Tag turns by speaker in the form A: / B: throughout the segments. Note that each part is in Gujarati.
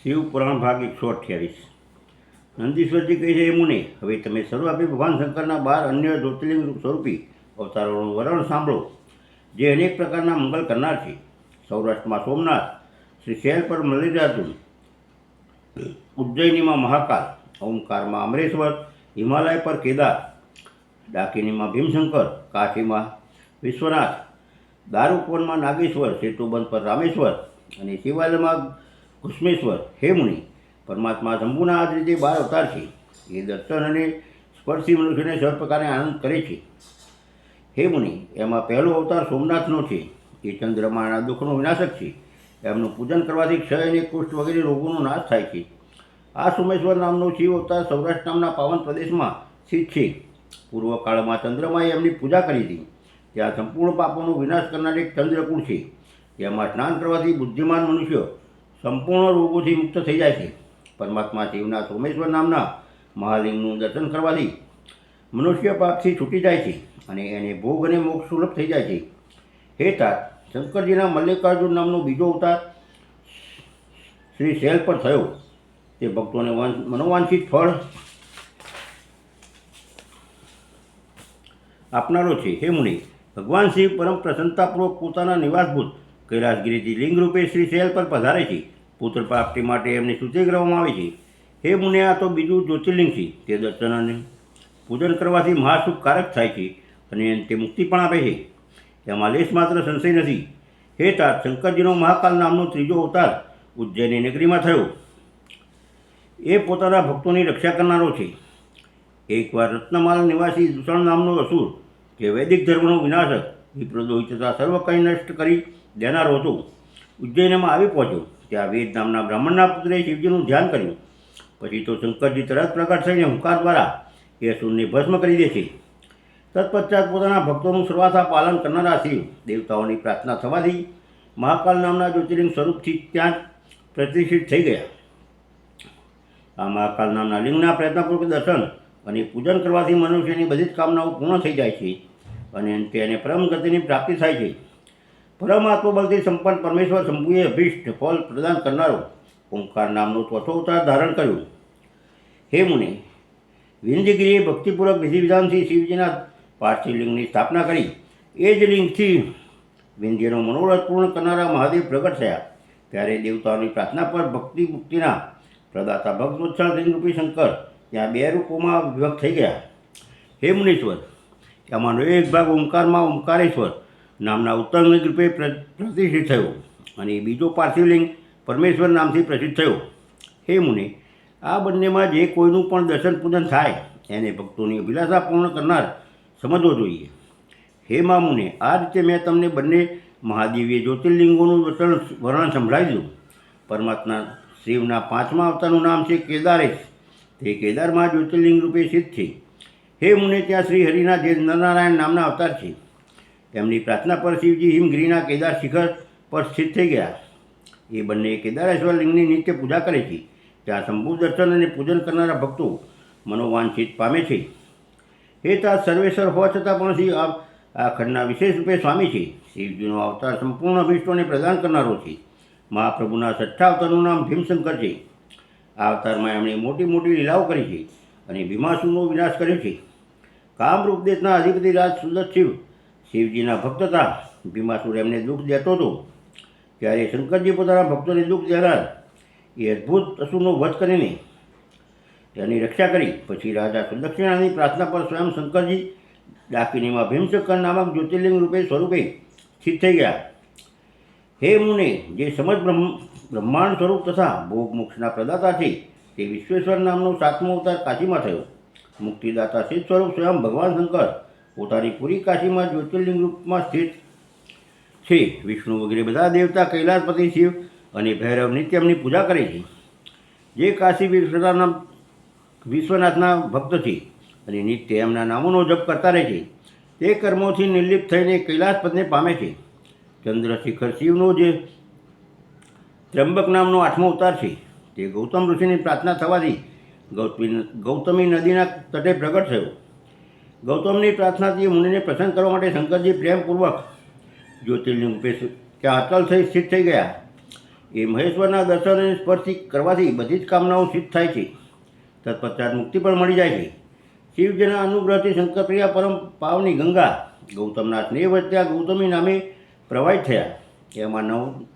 A: શિવ પુરાણ ભાગ એકસો અઠ્યાવીસ. નંદીશ્વરજી કહે છે એ મુનિ, હવે તમે સર્વાપી ભગવાન શંકરના બાર અન્ય જ્યોતિર્લિંગ સ્વરૂપી અવતારોનું વર્ણન સાંભળો, જે અનેક પ્રકારના મંગલ કરનાર છે. સૌરાષ્ટ્રમાં સોમનાથ, શ્રી શૈલ પર મલ્લિકાર્જુન, ઉજ્જૈનીમાં મહાકાલ, ઓમકારમાં અમરેશ્વર, હિમાલય પર કેદાર, ડાકિનીમાં ભીમશંકર, કાશીમાં વિશ્વનાથ દારૂપવનમાં નાગેશ્વર, સેતુબંધ પર રામેશ્વર અને શિવાલયમાં કુષ્મેશ્વર હે મુનિ, પરમાત્મા શંભુના આ જે બાર અવતાર છે, એ દર્શન અને સ્પર્શી મનુષ્યને સર્વ પ્રકારે આનંદ કરે છે. હે મુનિ, એમાં પહેલો અવતાર સોમનાથનો છે, એ ચંદ્રમાના દુઃખનો વિનાશક છે. એમનું પૂજન કરવાથી ક્ષય અને કુષ્ઠ વગેરે રોગોનો નાશ થાય છે. આ સોમેશ્વર નામનો શિવ અવતાર સૌરાષ્ટ્ર નામના પાવન પ્રદેશમાં સ્થિત છે. પૂર્વકાળમાં ચંદ્રમાએ એમની પૂજા કરી હતી. ત્યાં સંપૂર્ણ પાપોનો વિનાશ કરનાર એક ચંદ્રકુળ છે. તેમાં સ્નાન કરવાથી બુદ્ધિમાન મનુષ્ય સંપૂર્ણ રોગોથી મુક્ત થઈ જાય છે. પરમાત્મા શિવના સોમેશ્વર નામના મહાલિંગનું દર્શન કરવાથી મનુષ્ય પાપથી છૂટી જાય છે અને એને ભોગ અને મોક્ષ સુલભ થઈ જાય છે. હે તાત શંકરજીના મલ્લિકાર્જુન નામનો બીજો અવતાર શ્રી શૈલ પર થયો. તે ભક્તોને મનોવાંછિત ફળ આપનારો છે. હે મુનિ, ભગવાન શિવ પરમ પ્રસન્નતાપૂર્વક પોતાના નિવાસભૂત કૈલાસગીરીથી લિંગ રૂપે શ્રી શૈલ પર પધારે છે. પુત્ર પ્રાપ્તિ માટે એમને સૂચિ કરવામાં આવે છે. હે મુને આ તો બીજું જ્યોતિર્લિંગ છે. તે દર્શન અને પૂજન કરવાથી મહાસુખકારક થાય છે અને તે મુક્તિ પણ આપે છે. એમાં લેશ માત્ર સંશય નથી. હે તાત શંકરજીનો મહાકાલ નામનો ત્રીજો અવતાર ઉજ્જૈની નગરીમાં થયો. એ પોતાના ભક્તોની રક્ષા કરનારો છે. એકવાર રત્નમાલ નિવાસી દૂષણ નામનો અસુર, જે વૈદિક ધર્મનો વિનાશક વિપ્રદોહિત તથા સર્વ કંઈ નષ્ટ કરી દેનારો હતો. ઉજ્જૈનમાં આવી પહોંચ્યો. ત્યાં વેદ નામના બ્રાહ્મણના પુત્રે શિવજીનું ધ્યાન કર્યું. પછી તો શંકરજી તરત પ્રગટ થઈને હુંકાર દ્વારા એ અસુરને ભસ્મ કરી દે છે. તત્પશ્ચાત પોતાના ભક્તોનું સર્વાથા પાલન કરનારા શિવ દેવતાઓની પ્રાર્થના થવાથી મહાકાલ નામના જ્યોતિર્લિંગ સ્વરૂપથી ત્યાં પ્રતિષ્ઠિત થઈ ગયા. આ મહાકાલ નામના લિંગના પ્રયત્નપૂર્વક દર્શન અને પૂજન કરવાથી મનુષ્યની બધી જ કામનાઓ પૂર્ણ થઈ જાય છે. અને અંતે એને પરમ ગતિની પ્રાપ્તિ થાય છે. પરમ આત્મબલથી સંપન્ન પરમેશ્વર શંભુએ અભિષ્ટ ફળ પ્રદાન કરનારો ઓંકાર નામનો ચોથો અવતાર ધારણ કર્યો. હે મુનિ વિંધગીરીએ ભક્તિપૂર્વક વિધિ વિધાનથી શિવજીના પાર્થિવ લિંગની સ્થાપના કરી. એ જ લિંગથી વિંધ્યનો મનોરથ પૂર્ણ કરનારા મહાદેવ પ્રગટ થયા. ત્યારે દેવતાઓની પ્રાર્થના પર ભક્તિ મુક્તિના પ્રદાતા ભક્તોત્સળ લિંગરૂપી શંકર ત્યાં બે રૂપોમાં વિભક્ત થઈ ગયા. હે મુનીશ્વર તેમાંનો એક ભાગ ઓમકારમાં ઓમકારેશ્વર નામના ઉત્તમ રૂપે પ્ર- પ્રતિષ્ઠિત થયો અને બીજો પાર્થિવલિંગ પરમેશ્વર નામથી પ્રસિદ્ધ થયો. હે મુનિ, આ બંનેમાં જે કોઈનું પણ દર્શન પૂજન થાય, એને ભક્તોની અભિલાષા પૂર્ણ કરનાર સમજવો જોઈએ. હે મા મુને, આ રીતે મેં તમને બંને મહાદેવીય જ્યોતિર્લિંગોનું દર્શન વર્ણન સંભળાવી દીધું પરમાત્મા શિવના પાંચમા અવતારનું નામ છે કેદારેશ. તે કેદારમાં જ્યોતિર્લિંગ રૂપે સિદ્ધ છે હે મુને, ત્યાં શ્રી હરિના જે નરનારાયણ નામના અવતાર છે. તેમની પ્રાર્થના પર શિવજી હિમગીરીના કેદાર શિખર પર સ્થિત થઈ ગયા. એ બંને કેદારેશ્વર લિંગની નિત્ય પૂજા કરે છે. ત્યાં શંભુ દર્શન અને પૂજન કરનારા ભક્તો મનોવાંછિત પામે છે. હે તા સર્વેશ્વર હોવા છતાં પણ શ્રી આ ખંડના વિશેષ રૂપે સ્વામી છે. શિવજીનો અવતાર સંપૂર્ણ અભિષ્ટોને પ્રદાન કરનારો છે. મહાપ્રભુના છઠ્ઠા અવતારનું નામ ભીમશંકર છે. આ અવતારમાં એમણે મોટી મોટી લીલાઓ કરી છે અને ભીમાસુરનો વિનાશ કર્યો છે. કામરૂપ દેશના અધિપતિ રાજ સુદત શિવ શિવજીના ભક્ત હતા. ભીમાસુર એમને દુઃખ દેતો હતો. ત્યારે શંકરજી પોતાના ભક્તોને દુઃખ દેનાર. એ અદ્ભુત અસુરનો વધ કરીને તેની રક્ષા કરી. પછી રાજા સુદક્ષિણાની પ્રાર્થના પર સ્વયં શંકરજી ડાકીનીમાં ભીમશંકર નામક જ્યોતિર્લિંગ રૂપે સ્વરૂપે સ્થિત થઈ ગયા. હે મુને, જે સમજ બ્રહ્મ, બ્રહ્માંડ સ્વરૂપ તથા ભોગ મોક્ષના પ્રદાતા છે, તે વિશ્વેશ્વર નામનો સાતમો અવતાર કાશીમાં થયો. મુક્તિદાતા સિદ્ધ સ્વરૂપ સ્વયં ભગવાન શંકર પોતાની પૂરી કાશીમાં જ્યોતિર્લિંગ રૂપમાં સ્થિત છે વિષ્ણુ વગેરે બધા દેવતા કૈલાસપતિ શિવ અને ભૈરવ નિત્યમની પૂજા કરે છે. જે કાશી વિશ્વનાથના વિશ્વનાથના ભક્ત છે અને નિત્ય એમના નામોનો જપ કરતા રહે છે, તે કર્મોથી નિર્લિપ્ત થઈને કૈલાસપદને પામે છે. ચંદ્રશેખર શિવનો જે ત્રંબક નામનો આઠમો અવતાર છે, તે ગૌતમ ઋષિની પ્રાર્થના થવાથી ગૌતમી ગૌતમી નદીના તટે પ્રગટ થયો. ગૌતમની પ્રાર્થનાથી મુનિને પ્રસન્ન કરવા માટે શંકરજી પ્રેમપૂર્વક જ્યોતિર્લિંગ રૂપે ત્યાં અચલ થઈ સ્થિત થઈ ગયા. એ મહેશ્વરના દર્શન સ્પર્શી કરવાથી બધી જ કામનાઓ સિદ્ધ થાય છે. તત્પશ્ચાત મુક્તિ પણ મળી જાય છે. શિવજીના અનુગ્રહથી શંકરપ્રિયા પરમ પાવની ગંગા ગૌતમના સ્નેહ વચ્ચે ગૌતમી નામે પ્રવાહિત થયા. એમાં નવ,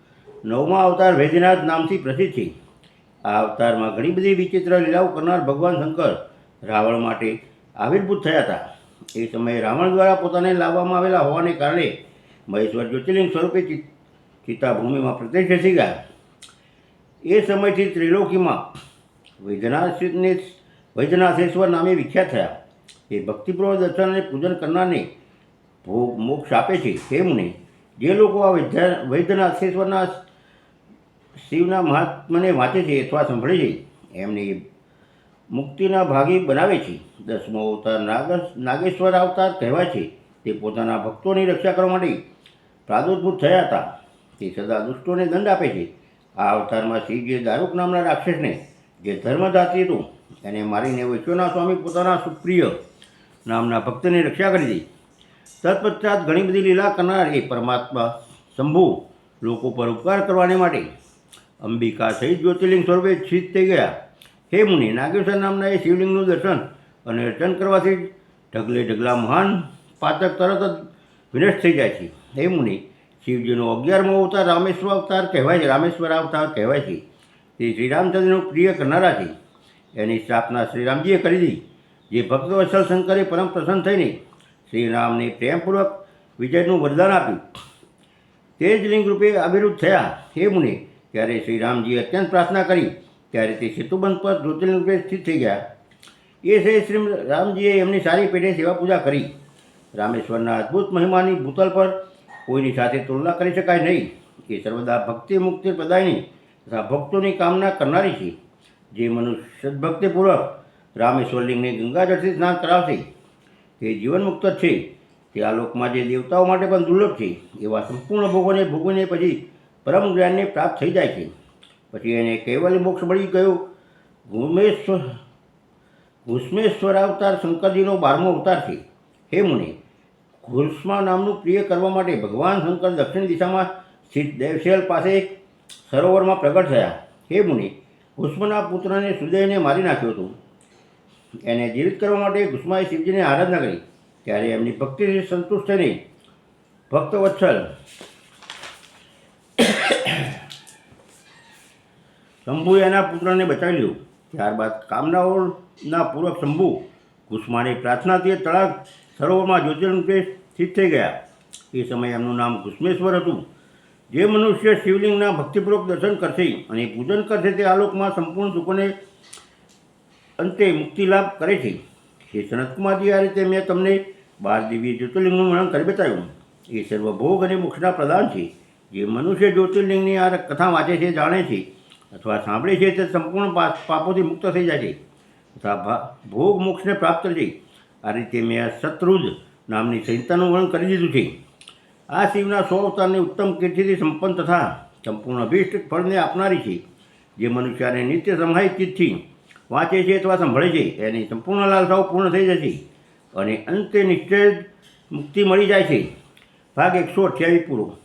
A: નવમા અવતાર વૈદ્યનાથ નામથી પ્રસિદ્ધ છે. આ અવતારમાં ઘણી બધી વિચિત્ર લીલાઓ કરનાર ભગવાન શંકર રાવણ માટે આવિર્ભૂત થયા હતા. એ સમયે રાવણ દ્વારા પોતાને લાવવામાં આવેલા હોવાને કારણે મહેશ્વર જ્યોતિર્લિંગ સ્વરૂપે ચિત્તાભૂમિમાં પ્રત્યક્ષ બેસી ગયા. એ સમયથી ત્રિલોકીમાં વૈદ્યનાથને, વૈદ્યનાથેશ્વર નામે વિખ્યાત થયા. એ ભક્તિપૂર્વક દર્શન અને પૂજન કરનારને ભોગ મોક્ષ આપે છે. તેમને જે લોકો આ વૈદ્ય, વૈદ્યનાથેશ્વરના શિવના મહાત્મને વાંચે છે અથવા સાંભળે છે એમને મુક્તિના ભાગી બનાવે છે. દસમો અવતાર નાગ નાગેશ્વર અવતાર કહેવાય છે. તે પોતાના ભક્તોની રક્ષા કરવા માટે પ્રાદુર્ભૂત થયા હતા. તે સદા દુષ્ટોને દંડ આપે છે. આ અવતારમાં શિવજીએ દારૂક નામના રાક્ષસને, જે ધર્મદાતી હતું, એને મારીને વૈશ્વના સ્વામી પોતાના સુપ્રિય નામના ભક્તની રક્ષા કરી હતી તત્પશ્ચાત ઘણી બધી લીલા કરનાર એ પરમાત્મા, શંભુ, લોકો પર ઉપકાર કરવાને માટે અંબિકા સહિત જ્યોતિર્લિંગ સ્વરૂપે સ્થિત થઈ ગયા. હે મુનિ, નાગેશ્વર નામના એ શિવલિંગનું દર્શન અને અર્ચન કરવાથી ઢગલે ઢગલા મહાન પાતક તરત જ વિનષ્ટ થઈ જાય છે. હે મુનિ, શિવજીનો અગિયારમો અવતાર રામેશ્વર અવતાર કહેવાય છે, રામેશ્વર અવતાર કહેવાય છે. તે શ્રીરામચંદ્રનું પ્રિય કરનારા છે. એની સ્થાપના શ્રીરામજીએ કરી હતી. જે ભક્ત ભક્તવત્સલ શંકરે પરમ પ્રસન્ન થઈને શ્રીરામને પ્રેમપૂર્વક વિજયનું વરદાન આપ્યું. તે જ લિંગ રૂપે અભિરુદ્ધ થયા. હે મુનિ ત્યારે શ્રી રામજીએ અત્યંત પ્રાર્થના કરી. ત્યારે તે સેતુબંધ પર જ્યોતિર્લિંગ રૂપે સ્થિત થઈ ગયા. એ છે શ્રી રામજીએ એમની સારી પેઢે સેવા પૂજા કરી. રામેશ્વરના અદ્ભુત મહિમાની ભૂતલ પર કોઈની સાથે તુલના કરી શકાય નહીં. એ સર્વદા ભક્તિ મુક્તિ પ્રદાયની તથા ભક્તોની કામના કરનારી છે. જે મનુષ્ય સદભક્તિપૂર્વક રામેશ્વરલિંગને ગંગાજળથી સ્નાન કરાવશે. તે જીવનમુક્ત છે. તે આ લોકમાં જે દેવતાઓ માટે પણ દુર્લભ છે. એવા સંપૂર્ણ ભોગોને ભોગવીને પછી પરમ જ્ઞાનને પ્રાપ્ત થઈ જાય છે. પછી એને કેવલ મોક્ષ મળી ગયો. ભૂમેશ્વર અવતાર શંકરજીનો બારમો અવતાર છે. હે મુનિ, ઘુષ્મા નામનું પ્રિય કરવા માટે ભગવાન શંકર દક્ષિણ દિશામાં સ્થિત દેવશેલ પાસે સરોવરમાં પ્રગટ થયા. હે મુનિ ભૂષ્મના પુત્રને સુદયને મારી નાખ્યો હતો. એને જીવિત કરવા માટે ઘુષ્માએ શિવજીને આરાધના કરી. ત્યારે એમની ભક્તિથી સંતુષ્ટ થઈને ભક્ત વત્સલ શંભુએ એના પુત્રને બચાવી લીધો. ત્યારબાદ કામનાઓના પૂર્વક શંભુ કુષ્માની પ્રાર્થનાથી તળાક સરોવરમાં જ્યોતિર્લિંગ સ્થિત થઈ ગયા. એ સમયે એમનું નામ કુષ્મેશ્વર હતું. જે મનુષ્ય શિવલિંગના ભક્તિપૂર્વક દર્શન કરશે અને પૂજન કરશે તે આલોકમાં સંપૂર્ણ દુઃખોને અંતે મુક્તિ લાભ કરે છે. શ્રી સનતકુમારજી, આ રીતે મેં તમને બાર દિવ્ય જ્યોતિર્લિંગનું વર્ણન કરી બતાવ્યું. એ સર્વભોગ અને મોક્ષના પ્રદાન છે. જે મનુષ્ય જ્યોતિર્લિંગની આ કથા વાંચે છે, જાણે છે. અથવા સાંભળે છે તે સંપૂર્ણ પાપોથી મુક્ત થઈ જાય છે. તથા ભોગ મોક્ષને પ્રાપ્ત થઈ છે આ રીતે મેં આ શત્રુજ નામની સંહિતાનું વર્ણન કરી દીધું છે. આ શિવના સો અવતારની ઉત્તમ કીર્તિથી સંપન્ન તથા સંપૂર્ણ અભિષ્ટ ફળને આપનારી છે. જે મનુષ્યને નિત્ય સમાહિત ચિત્તથી વાંચે છે અથવા સાંભળે છે. એની સંપૂર્ણ લાલસાઓ પૂર્ણ થઈ જશે અને અંતે નિશ્ચય મુક્તિ મળી જાય છે. ભાગ એકસો અઠ્યાવીસ પૂરો.